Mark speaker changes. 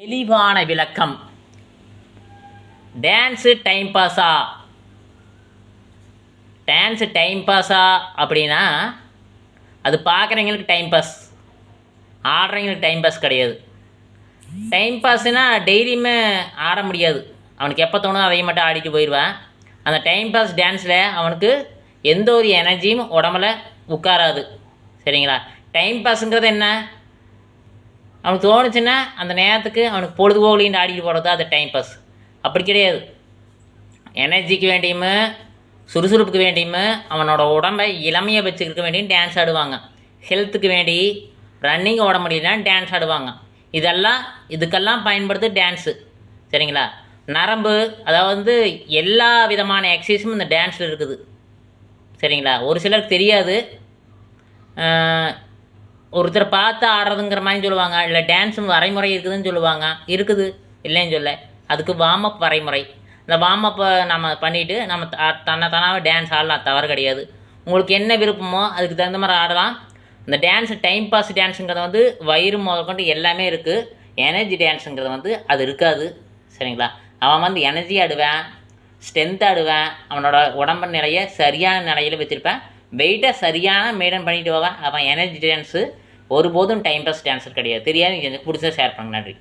Speaker 1: தெளிவான விளக்கம். Dance time பாஸா டான்ஸு டைம் பாஸா அப்படின்னா அது பார்க்குறவங்களுக்கு டைம் பாஸ் ஆடுறவங்களுக்கு டைம் பாஸ் கிடையாது. டைம் பாஸ்னால் டெய்லியுமே ஆட முடியாது. அவனுக்கு எப்போ தோணுதோ அதையும் மட்டும் ஆடிட்டு போயிடுவான். அந்த டைம் பாஸ் டான்ஸில் அவனுக்கு எந்த ஒரு எனர்ஜியும் உடம்புல உட்காராது. சரிங்களா? டைம் பாஸுங்கிறது என்ன? அவனுக்கு தோணுச்சுன்னா அந்த நேரத்துக்கு அவனுக்கு பொழுதுபோகலின்னு ஆடிட்டு போகிறது அது டைம் பாஸ் அப்படி கிடையாது. எனர்ஜிக்கு வேண்டியுமே சுறுசுறுப்புக்கு வேண்டியுமே அவனோட உடம்பை இளமையை வச்சுருக்க வேண்டியும் டான்ஸ் ஆடுவாங்க. ஹெல்த்துக்கு வேண்டி ரன்னிங் ஓட முடியலன்னா டான்ஸ் ஆடுவாங்க. இதெல்லாம் இதுக்கெல்லாம் பயன்படுத்து டான்ஸு சரிங்களா? நரம்பு அதாவது வந்து எல்லா விதமான எக்ஸசைஸும் இந்த டான்ஸில் இருக்குது. சரிங்களா? ஒரு சிலருக்கு தெரியாது. ஒருத்தரை பார்த்து ஆடுறதுங்கிற மாதிரி சொல்லுவாங்க. இல்லை டான்ஸும் வரைமுறை இருக்குதுன்னு சொல்லுவாங்க. இருக்குது. இல்லைன்னு சொல்ல. அதுக்கு வார்ம் வரைமுறை. இந்த வார்ம் நம்ம பண்ணிவிட்டு நம்ம த- தன்னை தானாக டான்ஸ் ஆடலாம். தவறு கிடையாது. உங்களுக்கு என்ன விருப்பமோ அதுக்கு தகுந்த மாதிரி ஆடலாம். இந்த டான்ஸ் டைம் பாஸ் டான்ஸுங்கிறது வந்து வயிறு முதற்கொண்டு எல்லாமே இருக்குது எனர்ஜி டான்ஸுங்கிறது வந்து அது இருக்காது. சரிங்களா? அவன் வந்து எனர்ஜி ஆடுவேன். ஸ்ட்ரென்த் ஆடுவேன். அவனோட உடம்பு நிலையை சரியான நிலையில் வச்சுருப்பேன். வெயிட்டை சரியான மெயின்டைன் பண்ணிட்டு போவேன். அவன் எனர்ஜி டான்ஸு ஒருபோதும் டைம் பாஸ் டான்ஸர் கிடையாது. தெரியாது எனக்கு பிடிச்சா ஷேர் பண்ணுங்க நன்றி.